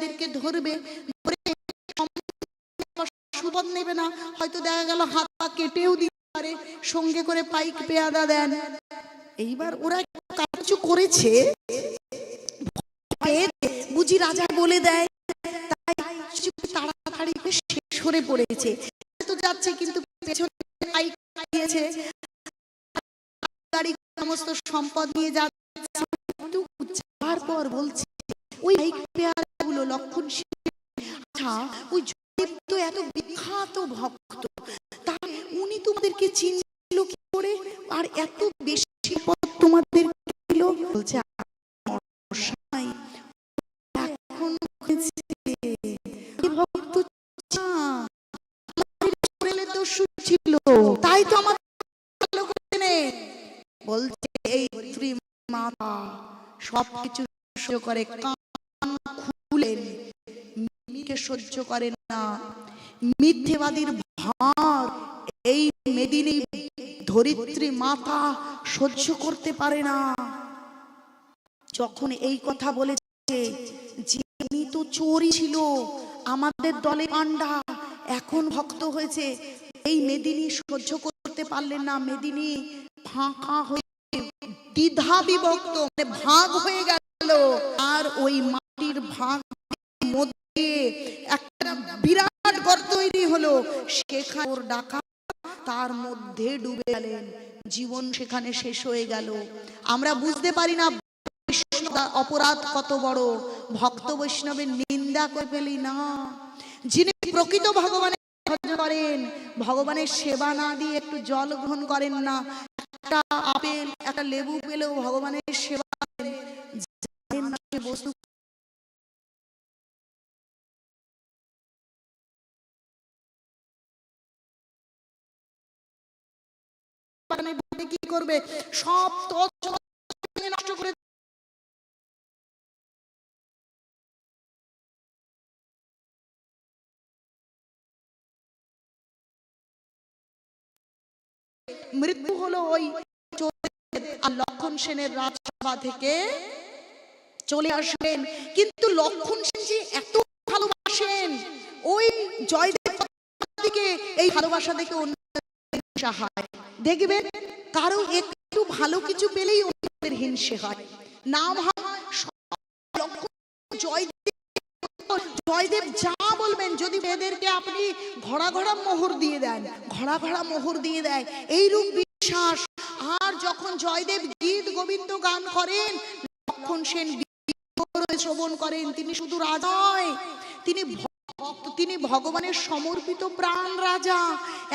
এদেরকে ধরবে, ধরে সুপদ নেবে না। হয়তো দেখা গেল হাত পা কেটেও দিতে পারে, সঙ্গে করে পাইক পেয়াদা দেন। এইবার ওরা কিছু করেছে বুঝি রাজা বলে দেয়, তাই তাড়াতাড়ি শেষ করে পড়েছে। তো যাচ্ছে, কিন্তু পেছনে পাইক সমস্ত সম্পদ নিয়ে যাচ্ছে। পর বলছে, ওই পেয়ারাগুলো লক্ষণ আচ্ছা ওই জয়দেব তো এত বিখ্যাত ভক্ত। তা উনি তোমাদেরকে চিনল কি করে? আর এত বেশি পদ তোমাদের বলছে তাই তো আমার বলছে, এই মাতা সবকিছু করে সহ্য করেন না। মিথ্যেবাদীর ভার এই মেদিনী ধরিত্রী মাতা সহ্য করতে পারে না। যখন এই কথা বলেছে যিনি তো চোরই ছিল আমাদের দলে পান্ডা এখন ভক্ত হয়েছে, এই মেদিনী সহ্য করতে পারলেন না। মেদিনী ফাঁকা হয়ে দ্বিধা বিভক্ত মানে ভাগ হয়ে গেল। আর ওই মাটির ভাগ একটা বিরাট গর্ত তৈরি হলো। সেখানে ওর ডাকা তার মধ্যে ডুবে গেলেন। জীবন সেখানে শেষ হয়ে গেল। আমরা বুঝতে পারি না অপরাধ কত বড়। ভক্ত বৈষ্ণবের নিন্দা করে ফেলি না। যিনি প্রকৃত ভগবানের ভজন করেন, ভগবানের সেবা না দিয়ে একটু জল গ্রহণ করেন না। একটা আপেল, একটা লেবু পেলেও ভগবানের সেবা বস্তু কি করবে? সব নষ্ট করে মৃত্যু হলো ওই লক্ষণ সেনের রাজসভা থেকে চলে আসবেন কিন্তু লক্ষণ সেন যে এত ভালোবাসেন, ওই জয়দেব এই ভালোবাসা দেখে অন্য হিংসা হয় দেখবেন কারও একটু ভালো কিছু পেলেই অন্যদের হিংসে হয়। না ভাব জয়দেব। যা বলবেন, যদি এদেরকে আপনি ঘোড়া ঘোড়া মোহর দিয়ে দেন, ঘোড়া ঘোড়া মোহর দিয়ে দেয়, এইরূপ বিশ্বাস। আর যখন জয়দেব গীত গোবিন্দ গান করেন লক্ষণ সেন শ্রবণ করেন। তিনি শুধু রাজায় তিনি তিনি ভগবানের সমর্পিত প্রাণ রাজা।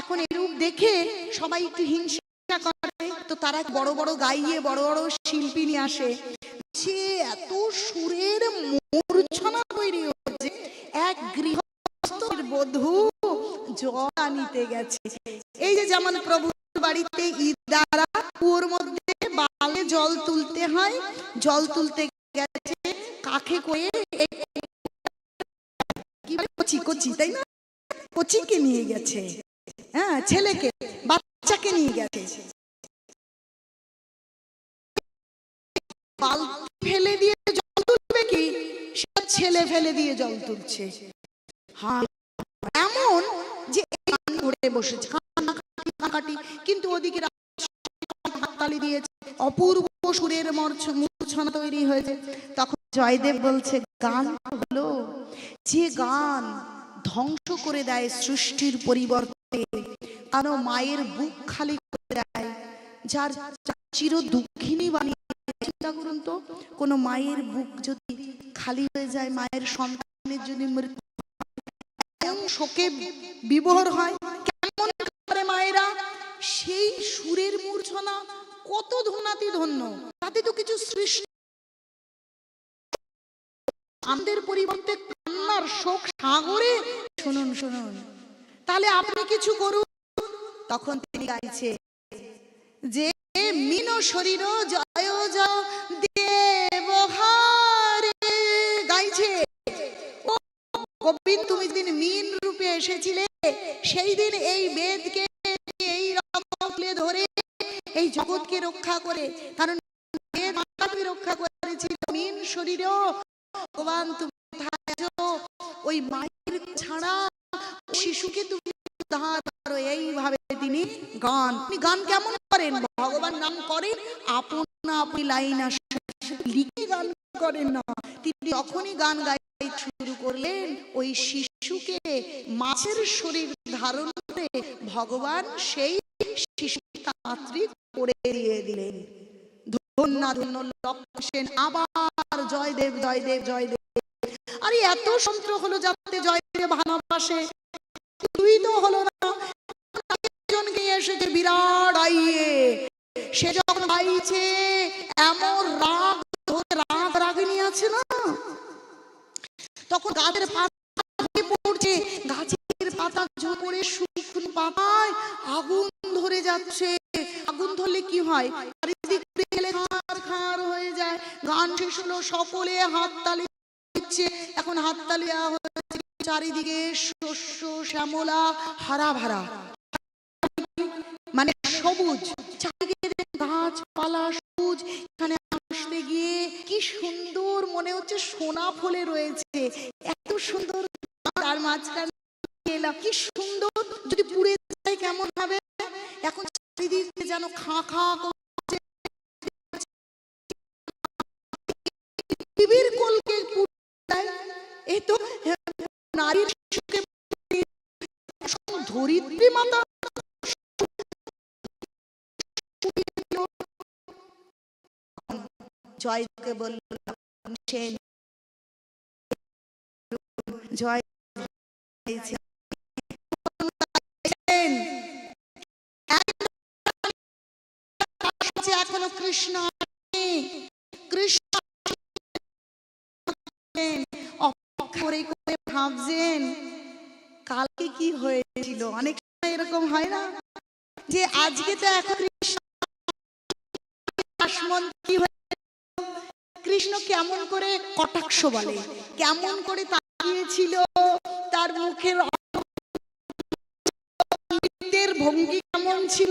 এখন এরূপ দেখে সবাই একটু হিংসা করে। তো তারা বড় বড় গাইয়ে বড় বড় শিল্পী নিয়ে আসে। সে এত সুরের মূর্ছনা তৈরি হচ্ছে। এক বধূ জল আনিতে গেছে। এই যে যেমন বাড়িতে কুয়োর মধ্যে বালে জল তুলতে হয়, জল তুলতে গেছে কাকে করে? কচি কচি, তাই না? কচিকে নিয়ে গেছে। হ্যাঁ ছেলেকে, বাচ্চাকে নিয়ে গেছে। বালতি ফেলে দিয়ে জল তুলবে কি? ছেলে ফেলে দিয়ে জল তুলছে। হ্যাঁ এমন যে ধরে বসেছে। কান্নাকাটি কিন্তু ওদিকে হাততালি দিয়েছে। অপূর্ব সুরের মর্ছ মূর্ছনা তৈরি হয়েছে। তখন জয়দেব বলছে গান হলো যে গান ধ্বংস করে দেয় সৃষ্টির পরিবর্তে কারণ মায়ের বুক খালি করে দেয়, যার চির দুঃখিনী বানিয়ে চিন্তা করুন তো, কোনো মায়ের বুক যদি খালি হয়ে যায়, মায়ের সন্তানের যদি মৃত্যু শোকে বিবহর হয়, কেমন করে মায়েরা? সেই সুরের মূর্ছনা কত ধনাতি ধন্য, তাতে তো কিছু সৃষ্টি আমাদের পরিবর্তে কান্নার শোক সাগরে। শুনুন শুনুন। তাহলে আপনি কিছু করুন। তখন তিনি গাইছে, যে মিন শরীর জয় দেবহারে গাইছে, ও গোবিন্দ তুমি দিন মিন রূপে এসেছিলে সেই দিন এই বেদকে এই রকম ধরে এই জগৎকে রক্ষা করে কারণ রক্ষা করেছিল মিন শরীরেও ভগবান তুমি কোথায় ওই মায়ের ছাড়া শিশুকে তুমি এইভাবে তিনি গান তিনি গান কেমন করেন? ভগবান নাম করেন আপনা আপনি লাইন আসে লিখে গান করেন না। তিনি যখনই গান শুরু করলেন, ওই শিশুকে মাছের শরীর ধারণ করে ভগবান সেই শিশু তান্ত্রিক করে দিয়ে দিলেন। ধন্য আরে এত সন্ত্র হলো যাতে ভালোবাসে। তুই তো হলো না এসেছে বিরাট আইয়ে। সে যখন গাইছে এমন রাগ ধরে, রাগ আছে না? তখন গাছের পাতা পড়ছে, গাছের পাতা ঝরে শুকনো পাতায় আগুন ধরে যাচ্ছে। আগুন ধরলে কি হয়? গান শেষ হলো, সকলে দিচ্ছে। এখন চারিদিকে শস্য, শ্যামলা, হারা ভরা। মানে সবুজ। গাছপালা, সবুজ। এখানে আসতে গিয়ে কি সুন্দর মনে হচ্ছে সোনা ফলে রয়েছে। এত সুন্দর তার মাঝখানে কি সুন্দর। যদি পুড়ে যায় কেমন হবে? এখন চারিদিকে যেন খা খা করছে পৃথিবীর কোলকে এ তো নারীর সুখে ধরিত্রী মাতা জয়কে বলল সেন জয় হয়েছে। আছে এখনও কৃষ্ণ কৃষ্ণ ভাবছেন, কালকে কি হয়েছিল? অনেক সময় এরকম হয় না? যে আজকে তো এখন কৃষ্ণ কি কৃষ্ণ কেমন করে কটাক্ষ বলে, কেমন করে তাকিয়েছিল তার মুখের ভঙ্গি কেমন ছিল?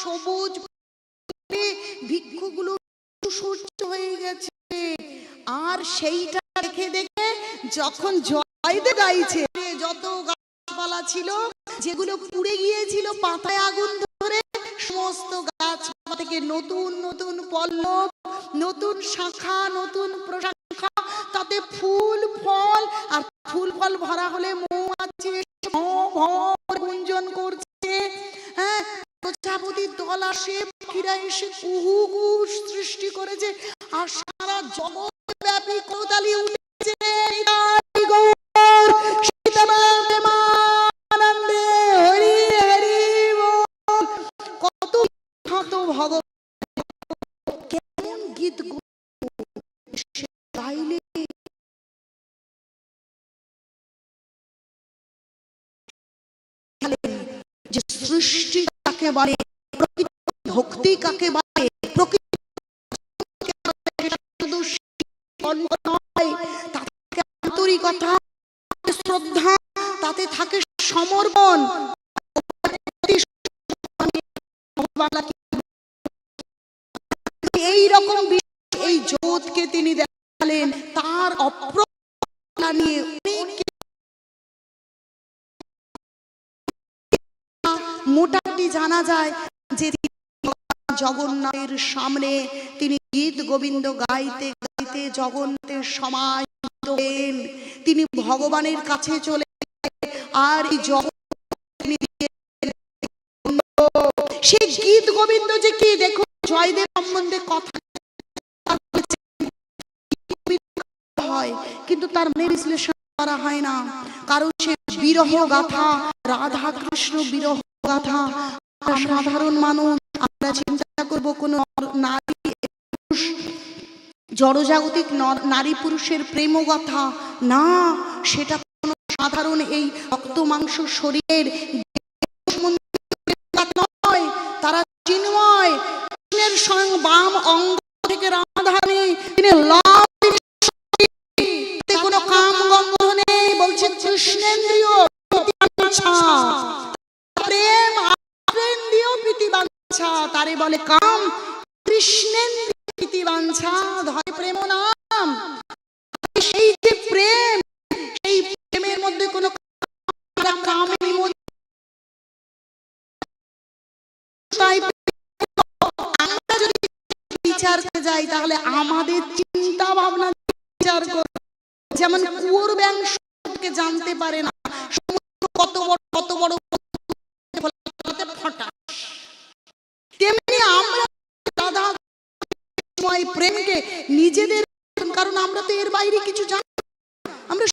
সবুজ বৃক্ষগুলো সূর্য হয়ে গেছে। আর সেইটা দেখে দেখে যখন জয়দে গাইছে, যত গাছপালা ছিল, যেগুলো পুড়ে গিয়েছিল পাতায় আগুন ধরে, সমস্ত গাছপালা থেকে নতুন নতুন পল্লব, নতুন শাখা, নতুন প্রশাখা, তাতে ফুল, ফল, আর ফুল, ফল ভরা হলে মৌমাছি এসে ভঁ ভঁ গুঞ্জন করছে। প্রজাপতির দল আসে পাখিরা এসে কুহু আর সারা জগৎ ব্যাপী কোদালি উঠেছে গাইলে সৃষ্টি কাকে বলে ভক্তি কাকে বলে প্রকৃত তাতে আন্তরিকতা শ্রদ্ধা তাতে থাকে সমর্পণ এই রকম এই জগৎকে তিনি দেখালেন তার অপ্রতা নিয়ে মোটামুটি জানা যায় যে জগন্নাথের সামনে তিনি গীত গোবিন্দ গাইতে গাইতে জগন্নাথের হলেন তিনি ভগবানের কাছে চলে আর এই সেই গীত গোবিন্দ যে কি জয়দেব সম্বন্ধে কথা হয়, কিন্তু তার মানে বিশ্লেষণ করা হয় না। কারণ সে বিরহ গাথা রাধা কৃষ্ণ বিরহ গাথা সাধারণ মানুষ, আমরা চিন্তা করব কোনো নারী পুরুষ, জড়জাগতিক নারী পুরুষের প্রেম কথা না, সেটা কোনো সাধারণ এই রক্ত মাংস শরীরের যাই তাহলে আমাদের চিন্তা ভাবনা বিচার করব যেমন কুয়োর ব্যাং সম্পর্কে জানতে পারে না সমুদ্র কত বড় কত বড় ফাটা তেমনি আমরা দাদা প্রেমকে নিজেদের কারণ আমরা তো এর বাইরে কিছু জানি। আমরা